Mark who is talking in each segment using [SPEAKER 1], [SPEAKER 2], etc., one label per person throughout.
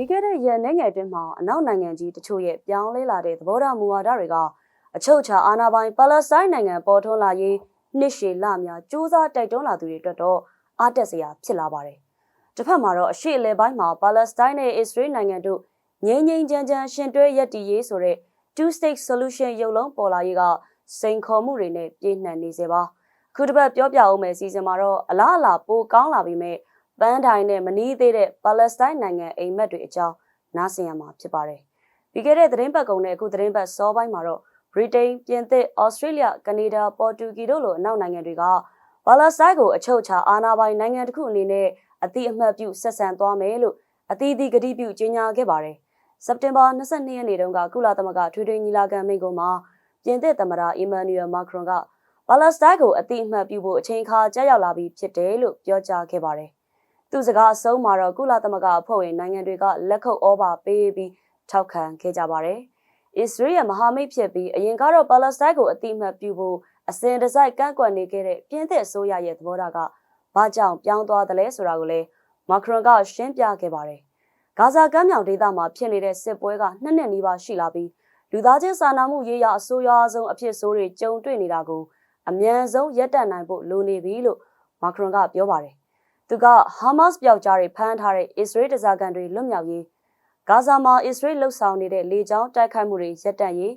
[SPEAKER 1] ပြီးခဲ့တဲ့ရက်နိုင်ငံအတွင်းမှာအနောက်နိုင်ငံကြီးတချို့ရဲ့ပြောင်းလဲလာတဲ့သဘောထားမူဝါဒတွေကအချုပ်ချာအာဏာပိုင်ပါလက်စတိုင်းနိုင်ငံပေါ်ထွန်းလာရေးနှစ်ရှည်လများစူးစမ်းတိုက်တွန်းလာသူတွေအတွက်တော့အားတက်စရာဖြစ်လာပါတယ်။တစ်ဖက်မှာတော့အရှိအလဲပိုင်းမှာပါလက်စတိုင်းနဲ့အစ္စရေးနိုင်ငံတို့ငြိမ်းငြိမ်းချမ်းချမ်းရှင်တွဲရည်တည်ရေးဆိုတဲ့ two state solution ရုပ်လုံးပေါ်လာရေးကစိန်ခေါ်မှုတွေနဲ့ပြည့်နှံနေစေပါ။ခုတစ်ပတ်ပြောပြအောင်မယ်စီစဉ်မှာတော့အလားအလာပိုကောင်းလာပြီမဲ့ ပန်းထိုင်နဲ့မနီးသေးတဲ့ပါလက်စတိုင်းနိုင်ငံအိမ်မက်တွေအကြောင်းနားဆင်ရမှာဖြစ်ပါတယ်။ပြီးခဲ့တဲ့သတင်းပတ်ကုံနဲ့အခုသတင်းပတ်စောပိုင်းမှာတော့ဗြိတိန်၊ပြင်သစ်၊ဩစတြေးလျ၊ကနေဒါ၊ပေါ်တူဂီတို့လိုအနောက်နိုင်ငံတွေကပါလက်စတိုင်းကိုအချုပ်ချာအာဏာပိုင်နိုင်ငံတစ်ခုအနေနဲ့အတိအမှတ်ပြုဆက်ဆံသွားမယ်လို့အသီးသီးကတိပြုကြေညာခဲ့ပါတယ်။စက်တင်ဘာ22ရက်နေ့တုန်းကကုလသမဂ္ဂထွေထွေညီလာခံမိန့်ခွန်းမှာပြင်သစ်သမ္မတအီမန်နျူရယ်မာခရွန်ကပါလက်စတိုင်းကိုအတိအမှတ်ပြုဖို့အချိန်ခါကြာရောက်လာပြီဖြစ်တယ်လို့ပြောကြားခဲ့ပါတယ်။ သူစကားအဆုံးမှာတော့ကုလသမဂ္ဂအဖွဲ့ဝင်နိုင်ငံတွေကလက်ခုပ်ဩဘာပေးပြီးထောက်ခံခဲ့ကြပါတယ်။အစ္စရေးရဲ့မဟာမိတ်ဖြစ်ပြီးအရင်ကတော့ပါလက်စတိုင်းကိုအတိအမှတ်ပြုဖို့အစဉ်တစိုက်ကန့်ကွက်နေခဲ့တဲ့ပြင်သစ်အစိုးရရဲ့သဘောထားကဘာကြောင့်ပြောင်းသွားသလဲဆိုတာကိုလည်းမာခရွန်ကရှင်းပြခဲ့ပါတယ်။ဂါဇာကမ်းမြောင်ဒေသမှာဖြစ်နေတဲ့စစ်ပွဲကနှစ်နှစ်နီးပါးရှိလာပြီးလူသားချင်းစာနာမှုရေးရာအဆိုးရွားဆုံးအဖြစ်ဆိုးတွေကြုံတွေ့နေတာကိုအမြန်ဆုံးရပ်တန့်နိုင်ဖို့လိုနေပြီလို့မာခရွန်ကပြောပါတယ်။ သူကဟာမတ်စ်ပျောက်ကြားတွေဖမ်းထားတဲ့အစ္စရေးတစားကန်တွေလွတ်မြောက်ရေးဂါဇာမှာအစ္စရေးလှုပ်ဆောင်နေတဲ့လေကြောင်းတိုက်ခိုက်မှုတွေရပ်တန့်ရေး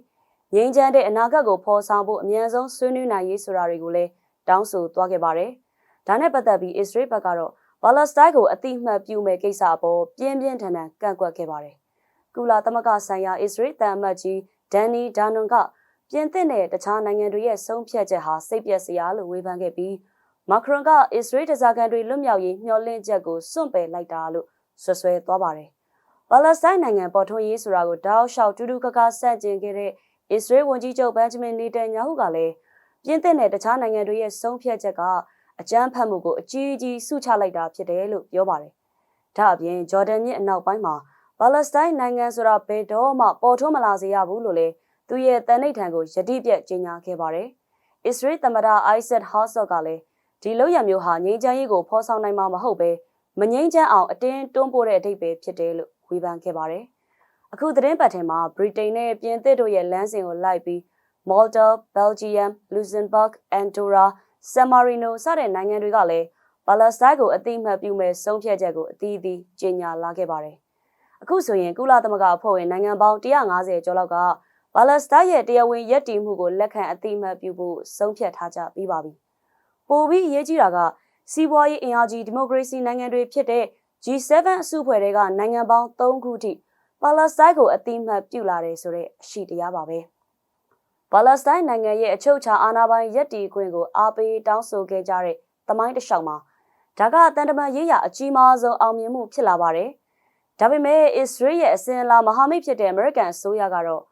[SPEAKER 1] ငြိမ်းချမ်းတဲ့အနာဂတ်ကိုဖော်ဆောင်ဖို့အမြန်ဆုံးဆွေးနွေးနိုင်ရေးဆိုတာတွေကိုလည်းတောင်းဆိုသွားခဲ့ပါတယ်။ဒါနဲ့ပတ်သက်ပြီးအစ္စရေးဘက်ကတော့ပါလက်စတိုင်းကိုအတိအမှတ်ပြုမဲ့ကိစ္စအပေါ်ပြင်းပြင်းထန်ထန်ကန့်ကွက်ခဲ့ပါတယ်။ကုလသမဂ္ဂဆိုင်ရာအစ္စရေးတန်အမတ်ကြီးဒန်နီဒါနွန်ကပြင်သစ်နဲ့တခြားနိုင်ငံတွေရဲ့ဆုံးဖြတ်ချက်ဟာစိတ်ပျက်စရာလို့ဝေဖန်ခဲ့ပြီး မာခရွန်ကအစ္စရေးတစားကန်တွေလွတ်မြောက်ရေးမျှော်လင့်ချက်ကိုစွန့်ပယ်လိုက်တာလို့ဆွဆွဲသွားပါတယ်။ပါလက်စတိုင်းနိုင်ငံပေါ်ထွန်းရေးဆိုတာကိုတောက်လျှောက်တူတူကကဆန့်ကျင်ခဲ့တဲ့အစ္စရေးဝန်ကြီးချုပ်ဘန်ဂျမင်နေတန်ညာဟုကလည်းပြင်းသစ်နဲ့တခြားနိုင်ငံတွေရဲ့ဆုံးဖြတ်ချက်ကအကြမ်းဖက်မှုကိုအကြီးအကြီးဆုချလိုက်တာဖြစ်တယ်လို့ပြောပါတယ်။ဒါအပြင်ဂျော်ဒန်မြစ်အနောက်ပိုင်းမှာပါလက်စတိုင်းနိုင်ငံဆိုတာဘယ်တော့မှပေါ်ထွန်းမလာစေရဘူးလို့လည်းသူရဲ့တန်ဋိဌာန်ကိုယတိပြတ်ကြေညာခဲ့ပါတယ်။အစ္စရေးသမ္မတအိုက်ဆက်ဟာဆော့ကလည်း ဒီလောက်ရမျိုးဟာငြိမ်းချမ်းရေးကိုဖော်ဆောင်နိုင်မှာမဟုတ်ပဲမငြိမ်းချမ်းအောင်အတင်းတွန်းပို့တဲ့အဓိပ္ပာယ်ဖြစ်တယ်လို့ဝေဖန်ခဲ့ပါတယ်။အခုသတင်းပတ်ထဲမှာဗြိတိန်နဲ့ပြင်သစ်တို့ရဲ့လမ်းစဉ်ကိုလိုက်ပြီး Malta, Belgium, Luxembourg, Andorra, San Marino စတဲ့နိုင်ငံတွေကလည်းပါလက်စတိုင်းကိုအတိအမှတ်ပြုမဲ့ဆုံးဖြတ်ချက်ကိုအသီးသီးကြေညာလာခဲ့ပါတယ်။အခုဆိုရင်ကုလသမဂ္ဂအဖွဲ့ဝင်နိုင်ငံပေါင်း150ကျော်လောက်ကပါလက်စတိုင်းရဲ့တရားဝင်ရည်တည်မှုကိုလက်ခံအတိအမှတ်ပြုဖို့ဆုံးဖြတ်ထားကြပြီးပါပြီ။ ပိုပြီးအရေးကြီးတာကစီးပွားရေးအင်အားကြီးဒီမိုကရေစီနိုင်ငံတွေဖြစ်တဲ့ G7 အစုအဖွဲ့တွေကနိုင်ငံပေါင်း3ခုထိပါလက်စတိုင်းကိုအတိအမှတ်ပြုလာတယ်ဆိုတဲ့အရှိတရားပါပဲပါလက်စတိုင်းနိုင်ငံရဲ့အချုပ်အခြာအာဏာပိုင်ရည်တည်ခွင့်ကိုအားပေးတောင်းဆိုခဲ့ကြတဲ့သမိုင်းတစ်လျှောက်မှာဒါကတန်တမန်ရေးရအကြီးမားဆုံးအောင်မြင်မှုဖြစ်လာပါတယ်ဒါပေမဲ့အစ္စရေးရဲ့အစဉ်အလာမဟာမိတ်ဖြစ်တဲ့အမေရိကန်အစိုးရကတော့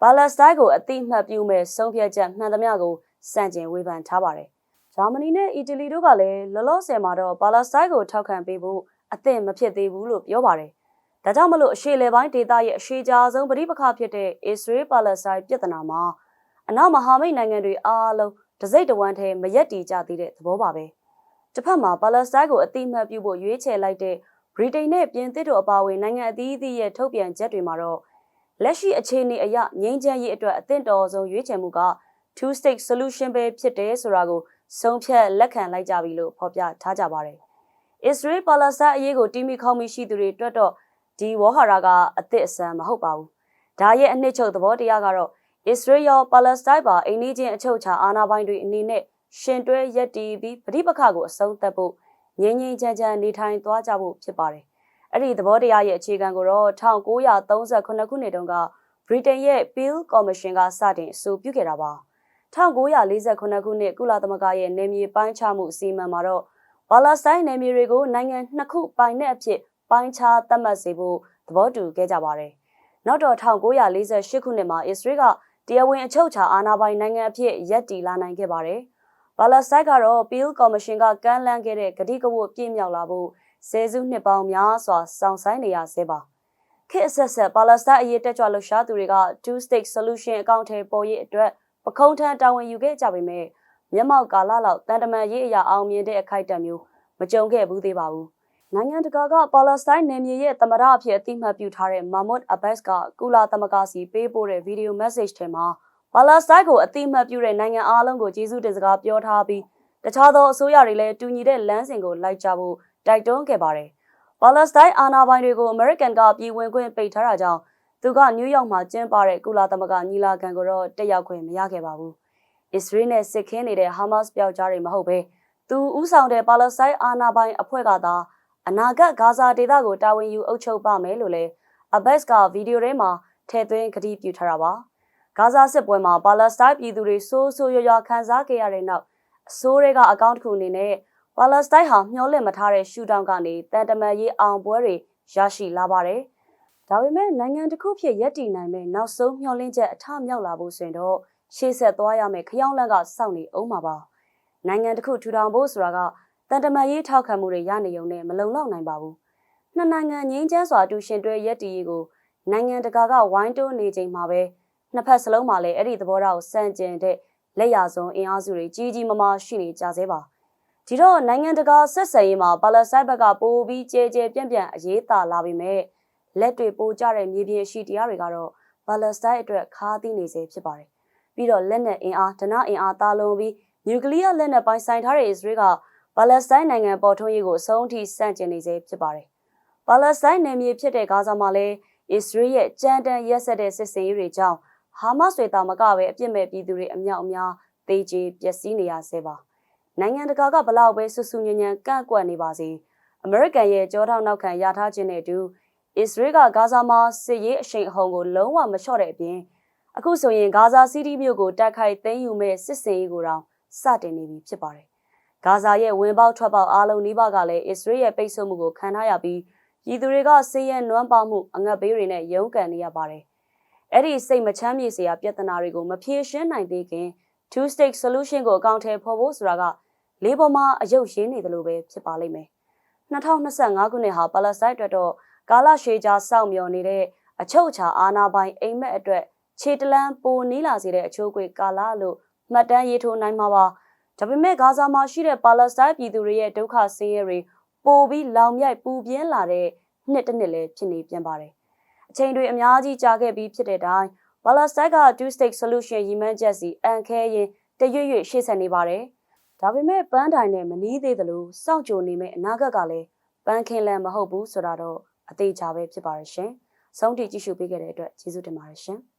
[SPEAKER 1] ပါလက်စတိုင်းကိုအတိအမှတ်ပြုမဲ့ဆုံးဖြတ်ချက်မှန်သမျှကိုစန့်ကျင်ဝေဖန်ထားပါတယ် ဂျာမနီနဲ့အီတလီတို့ကလည်းလောလောဆယ်မှာတော့ပါလက်စတိုင်းကိုထောက်ခံပေးဖို့အသင့်မဖြစ်သေးဘူးလို့ပြောပါတယ်။ဒါကြောင့်မလို့အရှေ့လေပိုင်းဒေသရဲ့အရှေ့ကြားဆုံးပဋိပက္ခဖြစ်တဲ့အစ္စရေးပါလက်စတိုင်းပြည်ထနာမှာအနောက်မဟာမိတ်နိုင်ငံတွေအားလုံးတစိမ့်တဝမ်းထဲမရက်တီကြသေးတဲ့သဘောပါပဲ။တစ်ဖက်မှာပါလက်စတိုင်းကိုအတိအမှတ်ပြုဖို့ရွေးချယ်လိုက်တဲ့ဗြိတိန်နဲ့ပြင်သစ်တို့အပါအဝင်နိုင်ငံအသီးသီးရဲ့ထုတ်ပြန်ချက်တွေမှာတော့လက်ရှိအခြေအနေအရငြိမ်းချမ်းရေးအတွက်အသင့်တော်ဆုံးရွေးချယ်မှုက two state solution ပဲဖြစ်တယ်ဆိုတာကို ဆုံးဖြတ်လက်ခံလိုက်ကြပြီလို့ဖော်ပြထားကြပါတယ်အစ္စရေးပါလက်စတိုင်းအရေးကိုတီးမိခေါမိရှိသူတွေတွက်တော့ဒီဝေါ်ဟာရာကအသစ်အဆန်းမဟုတ်ပါဘူး။ဒါရဲ့အနှစ်ချုပ်သဘောတရားကတော့အစ္စရေးရောပါလက်စတိုင်းပါအိန္ဒိချင်းအချုပ်ချာအာဏာပိုင်တွေအနေနဲ့ရှင်တွဲရက်တီပြီးပဋိပက္ခကိုအဆုံးသတ်ဖို့ငြင်းငြင်းချမ်းချမ်းနေထိုင်သွားကြဖို့ဖြစ်ပါတယ်။အဲ့ဒီသဘောတရားရဲ့အခြေခံကိုတော့1938ခုနှစ်တုန်းကဗြိတိန်ရဲ့ Peel Commission ကစတင်အဆိုပြုခဲ့တာပါ။ 1948ခုနှစ်ကုလသမဂ္ဂရဲ့နေမြေပိုင်းခြားမှုအစီအမံမှာတော့ပါလက်စတိုင်းနယ်မြေတွေကိုနိုင်ငံနှစ်ခုပိုင်တဲ့အဖြစ်ပိုင်းခြားသတ်မှတ်စေဖို့သဘောတူခဲ့ကြပါတယ်။နောက်တော့1948ခုနှစ်မှာအစ္စရေးကတရားဝင်အချုပ်ချာအာဏာပိုင်နိုင်ငံအဖြစ်ရပ်တည်လာနိုင်ခဲ့ပါတယ်။ပါလက်စတိုင်းကတော့ Peel Commission ကကမ်းလှမ်းခဲ့တဲ့ဂတိကဝတ်ပြည့်မြောက်လာဖို့ဆယ်စုနှစ်ပေါင်းများစွာစောင့်ဆိုင်နေရဆဲပါ။ခေတ်အဆက်ဆက်ပါလက်စတိုင်းအရေးတက်ကြွလှုပ်ရှားသူတွေက two state solution အကောင့်ထဲပေါ်ရေးအတွက် ပခုံးထမ်းတာဝန်ယူခဲ့ကြပေမဲ့မျက်မှောက်ကာလလောက်တန်တမန်ရေးအရာအောင်မြင်တဲ့အခိုက်အတန့်မျိုးမကြုံခဲ့ဘူးသေးပါဘူးနိုင်ငံတကာကပါလက်စတိုင်းနယ်မြေရဲ့သမရအဖြစ်အတိအမှတ်ပြုထားတဲ့မာမွတ်အဘတ်စ်ကကုလာသမဂ္ဂစီပေးပို့တဲ့ဗီဒီယိုမက်ဆေ့ချ်ထဲမှာပါလက်စတိုင်းကိုအတိအမှတ်ပြုတဲ့နိုင်ငံအားလုံးကိုကျေးဇူးတင်စကားပြောထားပြီးတခြားသောအစိုးရတွေလည်းတူညီတဲ့လမ်းစဉ်ကိုလိုက်ကြဖို့တိုက်တွန်းခဲ့ပါတယ်။ပါလက်စတိုင်းအာဏာပိုင်တွေကိုအမေရိကန်ကပြည်ဝင်ခွင့်ပိတ်ထားတာကြောင့် သူကနယူးယောက်မှာကျင်းပတဲ့ကုလာသမဂ္ဂညီလာခံကိုတော့တက်ရောက်ခွင့်မရခဲ့ပါဘူး။အစ္စရေးနဲ့စစ်ခင်းနေတဲ့ဟာမတ်စ်ပျောက်ကြားတွေမဟုတ်ဘဲသူဥဆောင်တဲ့ပါလက်စတိုင်းအာဏာပိုင်အဖွဲ့ကသာအနာဂတ်ဂါဇာဒေသကိုတာဝန်ယူအုပ်ချုပ်ပါမယ်လို့လည်းအဘတ်စ်ကဗီဒီယိုထဲမှာထည့်သွင်းကတိပြုထားတာပါဂါဇာစစ်ပွဲမှာပါလက်စတိုင်းပြည်သူတွေစိုးစိုးရွားရွားခံစားခဲ့ရတဲ့နောက်အစိုးရကအကောင့်တစ်ခုအနေနဲ့ပါလက်စတိုင်းဟာမျှော်လင့်မထားတဲ့ရှူတောင်ကနေတန်တမန်ရေးအောင်ပွဲတွေရရှိလာပါတယ် ဒါပေမဲ့နိုင်ငံတစ်ခုဖြစ်ရပ်တည်နိုင်မဲ့နောက်ဆုံးမျှော်လင့်ချက်အထမြောက်လာဖို့ဆိုရင်တော့ရှေ့ဆက်သွားရမယ့်ခရောင်းလန့်ကစောင့်နေအောင်ပါပါနိုင်ငံတစ်ခုထူထောင်ဖို့ဆိုတာကတန်တမာရေးထောက်ခံမှုတွေရနေုံနဲ့မလုံလောက်နိုင်ပါဘူး။နှစ်နိုင်ငံငြိမ်းချမ်းစွာတူရှင်တွဲရက်တီရေးကိုနိုင်ငံတကာကဝိုင်းတိုးနေချိန်မှာပဲနှစ်ဖက်စလုံးမှာလည်းအဲ့ဒီသဘောထားကိုစန့်ကျင်တဲ့လက်ရဆုံးအင်အားစုတွေကြီးကြီးမားမားရှိနေကြသေးပါ။ဒီတော့နိုင်ငံတကာဆက်ဆံရေးမှာပါလက်ဆိုင်ဘက်ကပိုပြီးကြဲကြဲပြန့်ပြန့်အရေးတာလာပေမဲ့ လက်တွေပိုကြတဲ့မြေပြင်ရှိတရားတွေကတော့ပါလက်စတိုင်းအတွက်ခါးသီးနေစေဖြစ်ပါတယ်။ပြီးတော့လက်နက်အင်အားဒနာအင်အားတာလုံးပြီးနျူကလ িয়ার လက်နက်ပိုင်းဆိုင်ထားတဲ့အစ္စရေးကပါလက်စတိုင်းနိုင်ငံပေါ်ထွန်းရေးကိုအဆုံးထိစန့်ကျင်နေစေဖြစ်ပါတယ်။ပါလက်စတိုင်းနယ်မြေဖြစ်တဲ့ဂါဇာမှာလည်းအစ္စရေးရဲ့ကြမ်းတမ်းရက်စက်တဲ့စစ်စင်ရေးတွေကြောင့်ဟာမတ်စ်တွေတာမကပဲအပြစ်မဲ့ပြည်သူတွေအမြောက်အများတေးချေပျက်စီးနေရဆဲပါ။နိုင်ငံတကာကဘလောက်ပဲဆူဆူညံ့ညံ့ကန့်ကွက်နေပါစေ။အမေရိကန်ရဲ့ကြောထောက်နောက်ခံရထားခြင်းနဲ့အတူ အစ္စရေးကဂါဇာမှာစစ်ရေးအရှိန်အဟုန်ကိုလုံးဝမလျှော့တဲ့အပြင်အခုဆိုရင်ဂါဇာစီးတီးမြို့ကိုတိုက်ခိုက်သိမ်းယူမဲ့စစ်စင်ရေးကိုတောင်စတင်နေပြီဖြစ်ပါတယ်။ဂါဇာရဲ့ဝင်ပေါက်ထွက်ပေါက်အားလုံးနှိဘကလည်းအစ္စရေးရဲ့ပိတ်ဆို့မှုကိုခံထားရပြီးပြည်သူတွေကဆေးရဲနွမ်းပါမှုအငတ်ဘေးတွေနဲ့ရုန်းကန်နေရပါတယ်။အဲ့ဒီစိတ်မချမ်းမြေစရာပြဿနာတွေကိုမဖြေရှင်းနိုင်သေးခင် two state solution ကိုအကောင့်ထဲဖော်ဖို့ဆိုတာကလေးပေါ်မှာအယုတ်ရင်းနေတယ်လို့ပဲဖြစ်ပါလိမ့်မယ်။2025ခုနှစ်ဟာပါလက်စတိုင်းအတွက်တော့ ကာလရှည်ကြာစောင့်မျှော်နေတဲ့အချုပ်အခြာအာဏာပိုင်အိမ်မက်အတွက်ခြေတလန်းပိုနီးလာစေတဲ့အချိုးကွေကာလလို့မှတ်တမ်းရေးထိုးနိုင်မှာပါ။ဒါပေမဲ့ဂါဇာမှာရှိတဲ့ပါလက်စတိုင်းပြည်သူတွေရဲ့ဒုက္ခဆင်းရဲတွေပိုပြီးလောင်မြိုက်ပူပြင်းလာတဲ့နှစ်တစ်နှစ်လည်းဖြစ်နေပြန်ပါတယ်။အချိန်တွေအများကြီးကြာခဲ့ပြီးဖြစ်တဲ့အတိုင်းပါလက်စတိုင်းက two state solution ရည်မှန်းချက်စီအန်ခဲရင်တရွေ့ရွေ့ရှေ့ဆက်နေပါတယ်။ဒါပေမဲ့ပန်းတိုင်နဲ့မနီးသေးသလိုစောင့်ကြိုနေမဲ့အနာဂတ်ကလည်းပန်းခင်းလန်းမဟုတ်ဘူးဆိုတာတော့ အသေးချာပဲဖြစ်ပါရဲ့ရှင်။ဆုံးထိကြည့်ရှုပေးခဲ့တဲ့အတွက်ကျေးဇူးတင်ပါတယ်ရှင်။